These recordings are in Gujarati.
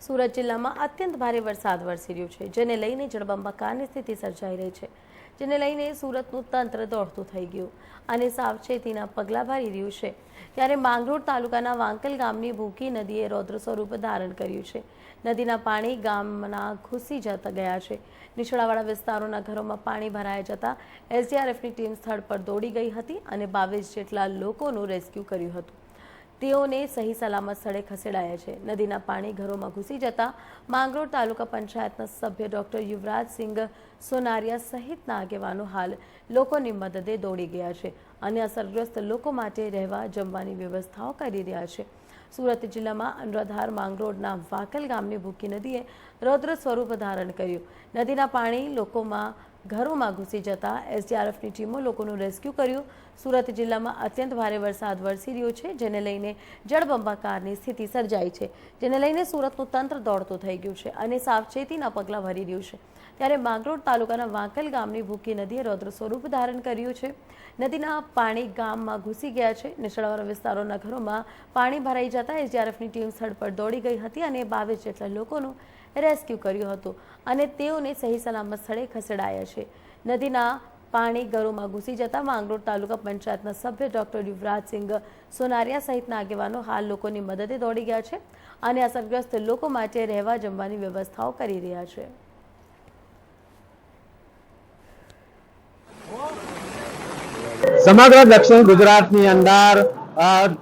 સુરત જિલ્લામાં અત્યંત ભારે વરસાદ વરસી રહ્યો છે, જેને લઈને જળબંબાકારની સ્થિતિ સર્જાઈ રહી છે, જેને લઈને સુરતનું તંત્ર દોડતું થઈ ગયું અને સાવચેતીના પગલાં ભરી રહ્યું છે. ત્યારે માંગરોળ તાલુકાના વાંકલ ગામની ભૂકી નદીએ રૌદ્ર સ્વરૂપ ધારણ કર્યું છે. નદીના પાણી ગામના ઘૂસી જતા ગયા છે. નીચાણવાળા વિસ્તારોના ઘરોમાં પાણી ભરાયા જતા એસડીઆરએફની ટીમ સ્થળ પર દોડી ગઈ હતી અને બાવીસ જેટલા લોકોનું રેસ્ક્યુ કર્યું હતું. તેઓને સહી સલામત સ્થળે ખસેડાયા છે. નદીના પાણી ઘરોમાં ઘૂસી જતા માંગરોળ તાલુકા પંચાયતના સભ્ય ડોક્ટર યુવરાજસિંહ સોનારિયા સહિતના આગેવાનો હાલ લોકોની મદદે દોડી ગયા છે અને અસરગ્રસ્ત લોકો માટે રહેવા જમવાની વ્યવસ્થાઓ કરી રહ્યા છે. સુરત જિલ્લામાં અનરાધાર માંગરોળના વાકલ ગામની ભૂકી નદીએ રૌદ્ર સ્વરૂપ ધારણ કર્યું. નદીના પાણી લોકોમાં ઘરોમાં ઘૂસી જતા એસડીઆરએફની ટીમો લોકોનું રેસ્ક્યુ કર્યું. સુરત જિલ્લામાં અત્યંત ભારે વરસાદ વરસી રહ્યો છે, જેને લઈને જળબંબાકારની સ્થિતિ સર્જાઈ છે, જેને લઈને સુરતનું તંત્ર દોડતું થઈ ગયું છે અને સાવચેતીના પગલાં ભરી રહ્યું છે. ત્યારે માંગરોળ તાલુકાના વાંકલ ગામની ભૂકી નદીએ રૌદ્ર સ્વરૂપ ધારણ કર્યું છે. નદીના પાણી ગામમાં ઘૂસી ગયા છે. નીચાણવાળા વિસ્તારોના ઘરોમાં પાણી ભરાઈ જતા એસડીઆરએફની ટીમ સ્થળ પર દોડી ગઈ હતી અને બાવીસ જેટલા લોકોનું રેસ્ક્યુ કર્યું હતું અને તેઓને સહી સલામત સ્થળે ખસેડાયા છે. નદીના પાણી ઘરોમાં ઘૂસી જતા માંગરોળ તાલુકા પંચાયતના સભ્ય ડોક્ટર યુવરાજસિંહ સોનારિયા સહિતના આગેવાનો હાલ લોકોની મદદે દોડી ગયા છે અને અસરગ્રસ્ત લોકો માટે રહેવા જમવાની વ્યવસ્થાઓ કરી રહ્યા છે. સમગ્ર દક્ષિણ ગુજરાતની અંદર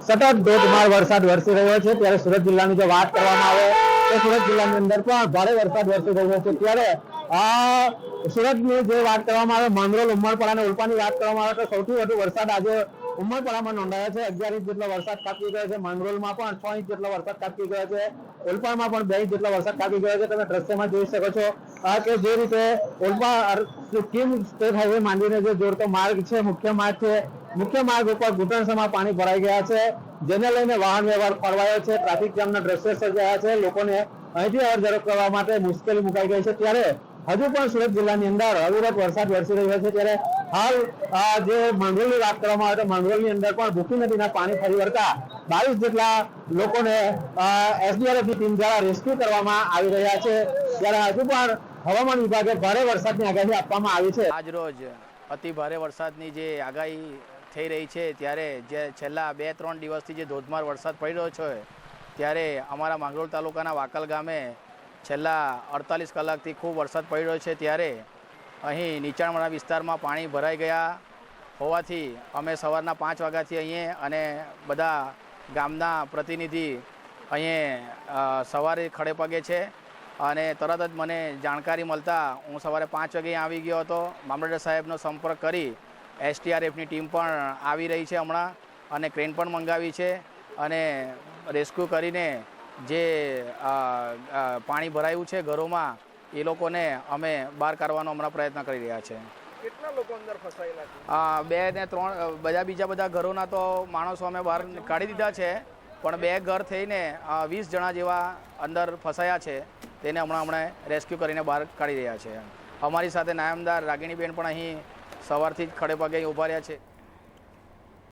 સતત ધોધમાર વરસાદ વરસી રહ્યો છે. ત્યારે સુરત જિલ્લાની જો વાત કરવામાં આવે તો સુરત જિલ્લાની અંદર પણ ભારે વરસાદ વરસી રહ્યો છે. ત્યારે આ સુરતની જે વાત કરવામાં આવે, માંગરોળ, ઉમરપાડા અને ઉલ્પાની વાત કરવામાં આવે, તો સૌથી વધુ વરસાદ આજે ઉમરપાડામાં નોંધાયો છે. અગિયાર ઇંચ જેટલો વરસાદ કાપી ગયો છે. માંગરોલમાં પણ છ ઇંચ જેટલો વરસાદ કાપી ગયો છે. ઉલ્પામાં પણ બે ઇંચ જેટલો વરસાદ કાપી ગયો છે. તમે દ્રશ્યમાં જોઈ શકો છો. આ કે જે રીતે ઉલ્પા સિક્કિમ સ્ટેટ હાઈવે માંડીને જે જોડતો માર્ગ છે, મુખ્ય માર્ગ છે, મુખ્ય માર્ગ ઉપર ઘૂંટણસમાં પાણી ભરાઈ ગયા છે. જેને લઈને વાહન વ્યવહાર ફરવાયો છે ટ્રાફિક જામના દ્રશ્યો સર્જાયા છે, લોકોને અહીંથી અવર કરવા માટે મુશ્કેલી મુકાઈ ગઈ છે. ત્યારે હજુ પણ સુરત જિલ્લાની અંદર અવિરત વરસાદ વરસી રહ્યો છે. ત્યારે હાલ જે માંગરોળની વાત કરવામાં આવે તો માંગરોળની અંદર પણ ભૂખી નદીના પાણી ફરી વળતા બાવીસ જેટલા લોકોને એસડીઆરએફની ટીમ દ્વારા રેસ્ક્યુ કરવામાં આવી રહ્યા છે. ત્યારે હજુ પણ હવામાન વિભાગે ભારે વરસાદની આગાહી આપવામાં આવી છે. આજ રોજ અતિ ભારે વરસાદની જે આગાહી થઈ રહી છે, ત્યારે જે છેલ્લા બે ત્રણ દિવસથી જે ધોધમાર વરસાદ પડી રહ્યો છે, ત્યારે અમારા માંગરોળ તાલુકાના વાકલ ગામે છેલ્લા અડતાલીસ કલાકથી ખૂબ વરસાદ પડી રહ્યો છે, ત્યારે અહીં નીચાણવાળા વિસ્તારમાં પાણી ભરાઈ ગયા હોવાથી અમે સવારના પાંચ વાગ્યાથી અહીંયા અને બધા ગામના પ્રતિનિધિ અહીંયા સવારે ખડે પગે છે અને તરત જ મને જાણકારી મળતા હું સવારે પાંચ વાગે આવી ગયો હતો. મામલતદાર સાહેબનો સંપર્ક કરી એસટીઆરએફની ટીમ પણ આવી રહી છે હમણાં અને ક્રેન પણ મંગાવી છે અને રેસ્ક્યુ કરીને જે પાણી ભરાયું છે ઘરોમાં એ લોકોને અમે બહાર કાઢવાનો હમણાં પ્રયત્ન કરી રહ્યા છે. કેટલા લોકો અંદર ફસાયેલા છે? બે ને ત્રણ બધા બીજા બધા ઘરોના તો માણસો અમે બહાર કાઢી દીધા છે પણ બે ઘર થઈને વીસ જણા જેવા અંદર ફસાયા છે તેને હમણાં હમણાં રેસ્ક્યુ કરીને બહાર કાઢી રહ્યા છે. અમારી સાથે નાયમદાર રાગીણીબેન પણ અહીં સવારથી જ ખડે પગે ઊભા રહ્યા છે.